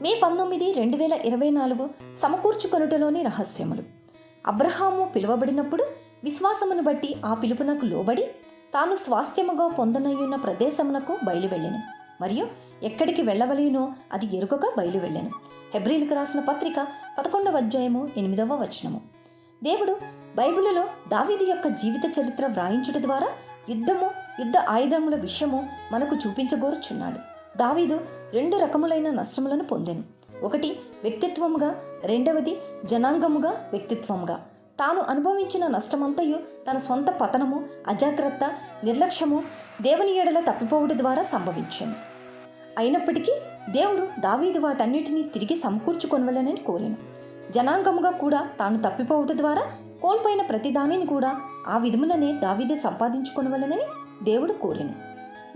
మే పంతొమ్మిది రెండు వేల ఇరవై నాలుగు సమకూర్చుకొనుటలోని రహస్యములు. అబ్రహాము పిలువబడినప్పుడు విశ్వాసమును బట్టి ఆ పిలుపునకు లోబడి తాను స్వాస్థ్యముగా పొందనయ్యున్న ప్రదేశమునకు బయలువెళ్ళెను. మరియు ఎక్కడికి వెళ్ళవలేనో అది ఎరుగక బయలువెళ్ళెను. హెబ్రిల్కి రాసిన పత్రిక పదకొండవ అధ్యాయము ఎనిమిదవ వచనము. దేవుడు బైబిలులో దావీదు యొక్క జీవిత చరిత్ర వ్రాయించుట ద్వారా యుద్ధము యుద్ధ ఆయుధముల విషయము మనకు చూపించగోరుచున్నాడు. దావీదు రెండు రకములైన నష్టములను పొందాను. ఒకటి వ్యక్తిత్వముగా రెండవది జనాంగముగా వ్యక్తిత్వముగా. తాను అనుభవించిన నష్టమంతయు తన సొంత పతనము అజాగ్రత్త నిర్లక్ష్యము దేవుని ఏడల తప్పిపోవుట ద్వారా సంభవించాను. అయినప్పటికీ దేవుడు దావీదు వాటన్నిటినీ తిరిగి సమకూర్చుకొనవలనని కోరాను. జనాంగముగా కూడా తాను తప్పిపోవుట ద్వారా కోల్పోయిన ప్రతిదానిని కూడా ఆ విధముననే దావీదే సంపాదించుకొనవలనని దేవుడు కోరాను.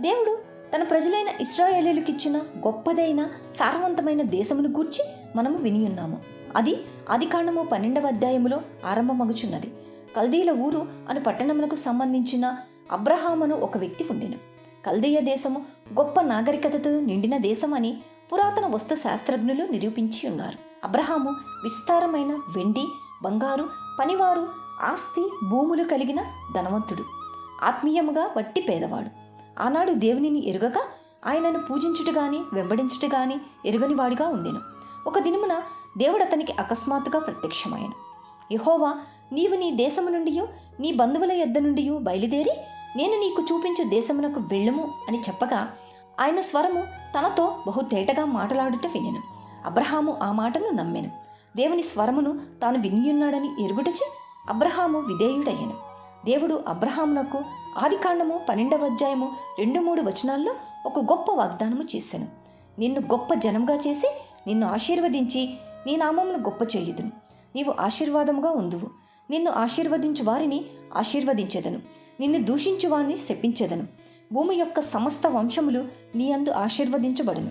దేవుడు తన ప్రజలైన ఇస్రాయేలీలకిచ్చిన గొప్పదైన సారవంతమైన దేశమును గూర్చి మనము వినియున్నాము అది అధికాండము పన్నెండవ అధ్యాయములో ఆరంభమగుచున్నది. కల్దీల ఊరు అను పట్టణమునకు సంబంధించిన అబ్రహామును ఒక వ్యక్తి ఉండెను కల్దీయ దేశము గొప్ప నాగరికతతో నిండిన దేశం అని పురాతన వస్తు శాస్త్రజ్ఞులు నిరూపించి ఉన్నారు. అబ్రహాము విస్తారమైన వెండి బంగారు పనివారు ఆస్తి భూములు కలిగిన ధనవంతుడు. ఆత్మీయముగా వట్టి పేదవాడు. ఆనాడు దేవునిని ఎరుగక ఆయనను పూజించుట గాని వెంబడించుట గాని ఎరుగని వాడిగా ఉండెను. ఒక దినమున దేవుడు అతనికి అకస్మాత్తుగా ప్రత్యక్షమాయను యహోవా నీవు నీ దేశము నుండి నీ బంధువుల యొద్ద నుండి బయలుదేరి నేను నీకు చూపించు దేశమునకు వెళ్ళము అని చెప్పగా ఆయన స్వరము తనతో బహు తేటగా మాట్లాడుట వినెను. అబ్రహాము ఆ మాటను నమ్మెను. దేవుని స్వరమును తాను వినియున్నాడని ఎరుగుటచి అబ్రహాము విధేయుడయ్యను. దేవుడు అబ్రహామునకు ఆదికాండము పన్నెండవ అధ్యాయము రెండు మూడు వచనాల్లో ఒక గొప్ప వాగ్దానము చేశాను. నిన్ను గొప్ప జనంగా చేసి నిన్ను ఆశీర్వదించి నీ నామమును గొప్ప చేయుదును. నీవు ఆశీర్వాదముగా ఉందువు. నిన్ను ఆశీర్వదించు వారిని ఆశీర్వదించెదను. నిన్ను దూషించు వారిని శపించెదను. భూమి యొక్క సమస్త వంశములు నీ అందు ఆశీర్వదించబడును.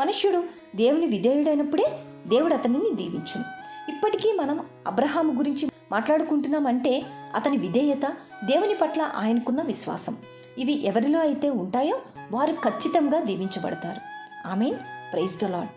మనుష్యుడు దేవుని విధేయుడైనప్పుడే దేవుడు అతనిని దీవించును. ఇప్పటికీ మనం అబ్రహాము గురించి మాట్లాడుకుంటున్నామంటే అతని విధేయత దేవుని పట్ల ఆయనకున్న విశ్వాసం. ఇవి ఎవరిలో అయితే ఉంటాయో వారు ఖచ్చితంగా దీవించబడతారు. ఆమెన్. Praise the Lord